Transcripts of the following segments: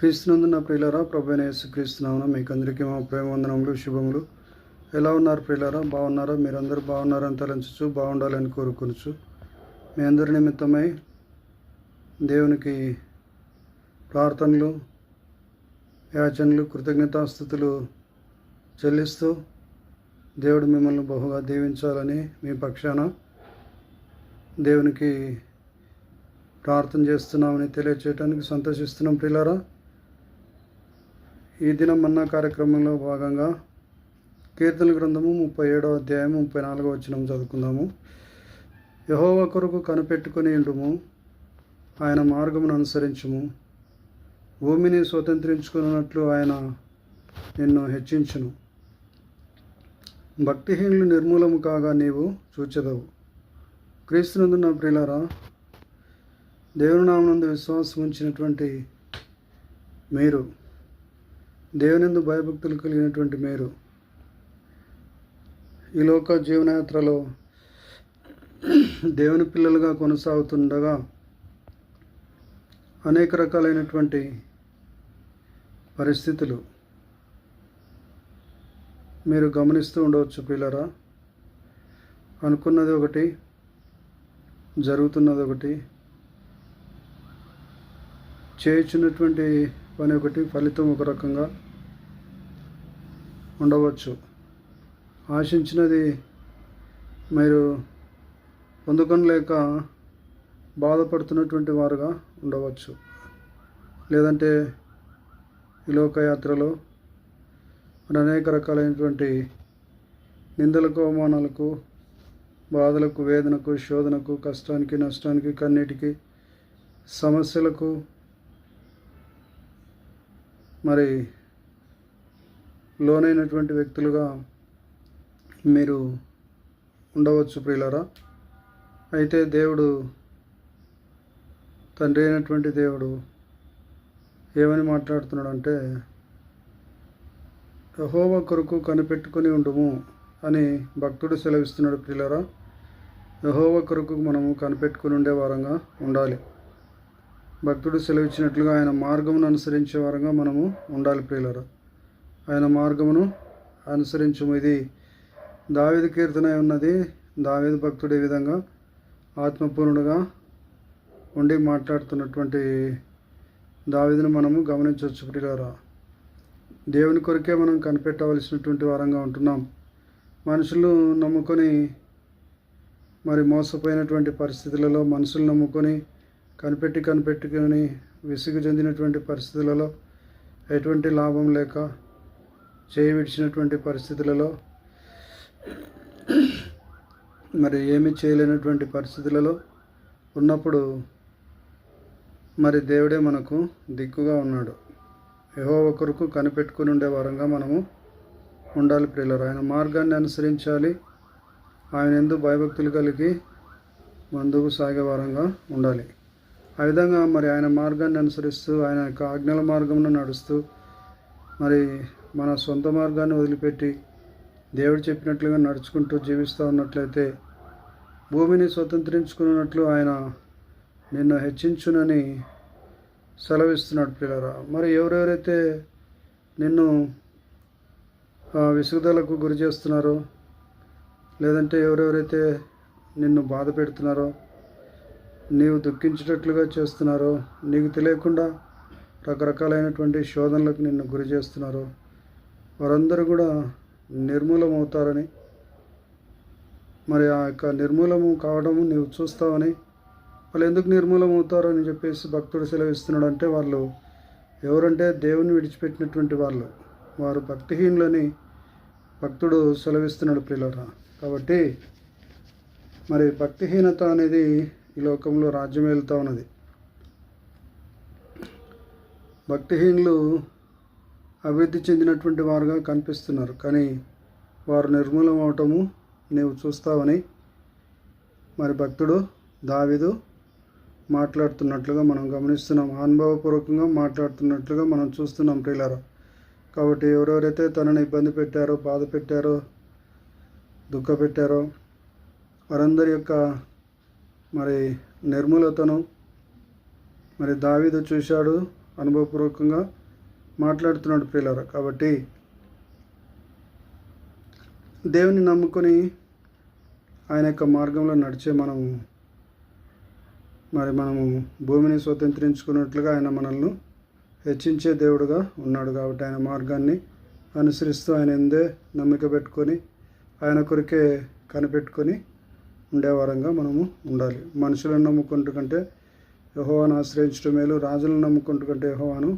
క్రీస్తునందున నా ప్రియులారా ప్రభు యేసుక్రీస్తునామన మీకు అందరికీ మా ప్రేమ వందనములు శుభములు. ఎలా ఉన్నారు ప్రియులరా? బాగున్నారా? మీరందరూ బాగున్నారని తలంచచ్చు బాగుండాలని కోరుకొనచ్చు మీ అందరి నిమిత్తమై దేవునికి ప్రార్థనలు యాచనలు కృతజ్ఞతాస్థుతులు చెల్లిస్తూ దేవుడు మిమ్మల్ని బహుగా దీవించాలని మీ పక్షాన దేవునికి ప్రార్థన చేస్తున్నామని తెలియచేయడానికి సంతోషిస్తున్నాం పిల్లరా ఈ దినం మన్నా కార్యక్రమంలో భాగంగా కీర్తన గ్రంథము ముప్పై ఏడో అధ్యాయం ముప్పై నాలుగో వచనం చదువుకుందాము. యహోవ కొరకు కనిపెట్టుకుని ఉండుము. ఆయన మార్గమును అనుసరించుము. భూమిని స్వతంత్రించుకున్నట్లు ఆయన నిన్ను హెచ్చించును. భక్తిహీనులు నిర్మూలము కాగా నీవు చూచెదవు. క్రీస్తునందు నా ప్రియులారా దేవుని నామనందు విశ్వాసం ఉంచినటువంటి మీరు దేవునిందు భయభక్తులు కలిగినటువంటి మీరు ఈ లోక జీవనయాత్రలో దేవుని పిల్లలుగా కొనసాగుతుండగా అనేక రకాలైనటువంటి పరిస్థితులు మీరు గమనిస్తూ ఉండవచ్చు పిల్లరా. అనుకున్నది ఒకటి జరుగుతున్నది ఒకటి చేయుచున్నటువంటి పని ఒకటి ఫలితం ఒక రకంగా ఉండవచ్చు. ఆశించినది మీరు పొందుకొనలేక బాధపడుతున్నటువంటి వారుగా ఉండవచ్చు. లేదంటే ఈ లోకయాత్రలో అనేక రకాలైనటువంటి నిందలకు అవమానాలకు బాధలకు వేదనకు శోధనకు కష్టానికి నష్టానికి కన్నీటికి సమస్యలకు మరి లోనైనటువంటి వ్యక్తులుగా మీరు ఉండవచ్చు ప్రియులరా. అయితే దేవుడు తండ్రి అయినటువంటి దేవుడు ఏమని మాట్లాడుతున్నాడు అంటే యహోవ కొరకు కనిపెట్టుకొని ఉండుము అని భక్తుడు సెలవిస్తున్నాడు ప్రియులరా. యహోవ కొరకు మనము కనిపెట్టుకుని ఉండే వారంగా ఉండాలి. భక్తుడు సెలవిచ్చినట్లుగా ఆయన మార్గమును అనుసరించే వారంగా మనము ఉండాలి ప్రియులరా. ఆయన మార్గమును అనుసరించము. ఇది దావేది కీర్తన అయి ఉన్నది. దావేది భక్తుడు ఏ విధంగా ఆత్మపూర్ణుడుగా ఉండి మాట్లాడుతున్నటువంటి దావేదిని మనము గమనించవచ్చు ప్రియులరా. దేవుని కొరకే మనం కనిపెట్టవలసినటువంటి వారంగా ఉంటున్నాం. మనుషులు నమ్ముకొని మరి మోసపోయినటువంటి పరిస్థితులలో మనుషులు నమ్ముకొని కనిపెట్టి కనిపెట్టుకొని విసుగు చెందినటువంటి పరిస్థితులలో ఎటువంటి లాభం లేక చేయి విడిచినటువంటి పరిస్థితులలో మరి ఏమి చేయలేనటువంటి పరిస్థితులలో ఉన్నప్పుడు మరి దేవుడే మనకు దిక్కుగా ఉన్నాడు. ఏహో ఒకరుకు కనిపెట్టుకుని ఉండే వారంగా మనము ఉండాలి ప్రియులరు. ఆయన మార్గాన్ని అనుసరించాలి. ఆయన ఎందు భయభక్తులు కలిగి ముందుకు సాగే వారంగా ఉండాలి. ఆ విధంగా మరి ఆయన మార్గాన్ని అనుసరిస్తూ ఆయన యొక్క ఆజ్ఞల మార్గంలో నడుస్తూ మరి మన సొంత మార్గాన్ని వదిలిపెట్టి దేవుడు చెప్పినట్లుగా నడుచుకుంటూ జీవిస్తూ ఉన్నట్లయితే భూమిని స్వతంత్రించుకున్నట్లు ఆయన నిన్ను హెచ్చించునని సెలవిస్తున్నాడు పిల్లరా. మరి ఎవరెవరైతే నిన్ను విసుగుదలకు గురి చేస్తున్నారో లేదంటే ఎవరెవరైతే నిన్ను బాధ పెడుతున్నారో నీవు దుఃఖించేటట్లుగా చేస్తున్నారో నీకు తెలియకుండా రకరకాలైనటువంటి శోధనలకు నిన్ను గురి చేస్తున్నారో వారందరూ కూడా నిర్మూలమవుతారని మరి ఆ యొక్క నిర్మూలము కావడము నీవు చూస్తావని వాళ్ళు ఎందుకు నిర్మూలం అని చెప్పేసి భక్తుడు సెలవిస్తున్నాడు అంటే వాళ్ళు ఎవరంటే దేవుని విడిచిపెట్టినటువంటి వాళ్ళు వారు భక్తిహీనులని భక్తుడు సెలవిస్తున్నాడు ప్రియులరా. కాబట్టి మరి భక్తిహీనత అనేది ఈ లోకంలో రాజ్యం వెళ్తూ ఉన్నది. భక్తిహీనులు అభివృద్ధి చెందినటువంటి వారుగా కనిపిస్తున్నారు. కానీ వారు నిర్మూలం అవటము నీవు చూస్తావని మరి భక్తుడు దావిదు మాట్లాడుతున్నట్లుగా మనం గమనిస్తున్నాం. అనుభవపూర్వకంగా మాట్లాడుతున్నట్లుగా మనం చూస్తున్నాం ప్రియులారా. కాబట్టి ఎవరెవరైతే తనని ఇబ్బంది పెట్టారో బాధ పెట్టారో దుఃఖ పెట్టారో వారందరి యొక్క మరి నిర్మూలతను మరి దావీదు చూశాడు అనుభవపూర్వకంగా మాట్లాడుతున్నాడు ప్రియులారా. కాబట్టి దేవుని నమ్ముకొని ఆయన యొక్క మార్గంలో నడిచే మనము మరి మనము భూమిని స్వతంత్రించుకున్నట్లుగా ఆయన మనల్ని హెచ్చించే దేవుడుగా ఉన్నాడు. కాబట్టి ఆయన మార్గాన్ని అనుసరిస్తూ ఆయన ఎందే నమ్మిక పెట్టుకొని ఆయన కొరికే కనిపెట్టుకొని ఉండేవారంగా మనము ఉండాలి. మనుషులను నమ్ముకుంటు కంటే యహోవాను ఆశ్రయించడం మేలు రాజులను నమ్ముకుంటు కంటే యహోవాను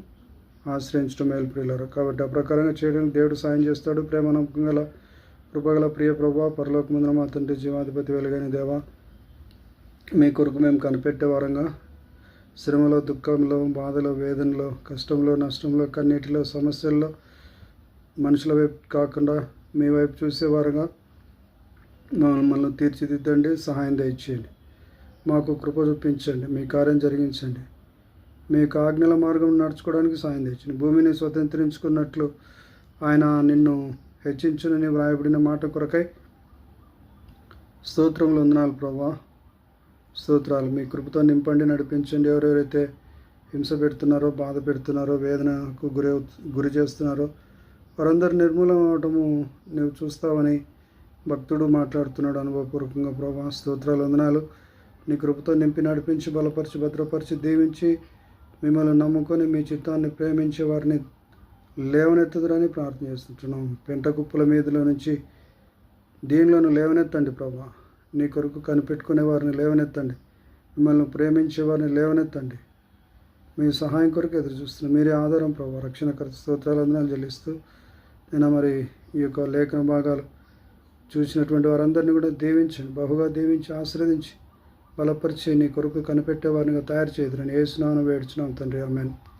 ఆశ్రయించడం మేలు ప్రియులారు. కాబట్టి ఆ ప్రకారంగా చేయడానికి దేవుడు సాయం చేస్తాడు. ప్రేమ నమ్మకం గల కృపగల ప్రియ ప్రభా పరలోకమందున మా తండ్రి జీవాధిపతి వెలుగైన దేవా మీ కొరకు మేము కనిపెట్టే వారంగా శ్రమలో దుఃఖంలో బాధలో వేదనలో కష్టంలో నష్టంలో కన్నీటిలో సమస్యల్లో మనుషుల వైపు కాకుండా మీ వైపు చూసేవారుగా మమ్మల్ని తీర్చిదిద్దండి సహాయం దయచేయండి. మాకు కృప చూపించండి మీ కార్యం జరిగించండి. మీకు ఆజ్ఞల మార్గం నడుచుకోవడానికి సాయం తెచ్చింది భూమిని స్వతంత్రించుకున్నట్లు ఆయన నిన్ను హెచ్చించునని వ్రాయబడిన మాట కొరకై. స్తోత్రములు వందనాలు ప్రభా. స్తోత్రాలు మీ కృపతో నింపండి నడిపించండి. ఎవరెవరైతే హింస పెడుతున్నారో బాధ పెడుతున్నారో వేదనకు గురి గురి చేస్తున్నారో వారందరూ నిర్మూలం అవటము నువ్వు చూస్తావని భక్తుడు మాట్లాడుతున్నాడు అనుభవపూర్వకంగా ప్రభా స్తోత్రాలు వందనాలు. నీ కృపతో నింపి నడిపించి బలపరిచి భద్రపరిచి దీవించి మిమ్మల్ని నమ్ముకొని మీ చిత్తాన్ని ప్రేమించే వారిని లేవనెత్తుదురని ప్రార్థన చేస్తుంటున్నాం. పెంట కుప్పల మీదలో నుంచి దీనిలోను లేవనెత్తండి ప్రభా. నీ కొరకు కనిపెట్టుకునే వారిని లేవనెత్తండి. మిమ్మల్ని ప్రేమించే వారిని లేవనెత్తండి. మీ సహాయం కొరకు ఎదురు చూస్తున్నాం మీరే ఆధారం ప్రభా. రక్షణకర్త స్తోత్రాలు వందనాలు చెల్లిస్తూ నేను మరి ఈ యొక్క లేఖన భాగాలు చూసినటువంటి వారందరినీ కూడా దీవించండి. బహుగా దీవించి ఆశీర్వదించి బలపరిచి నీ కొరకు కనిపెట్టేవారినిగా తయారు చేయదురని ఏ స్నానం వేడుచున్నాం తండ్రి. ఆమెను.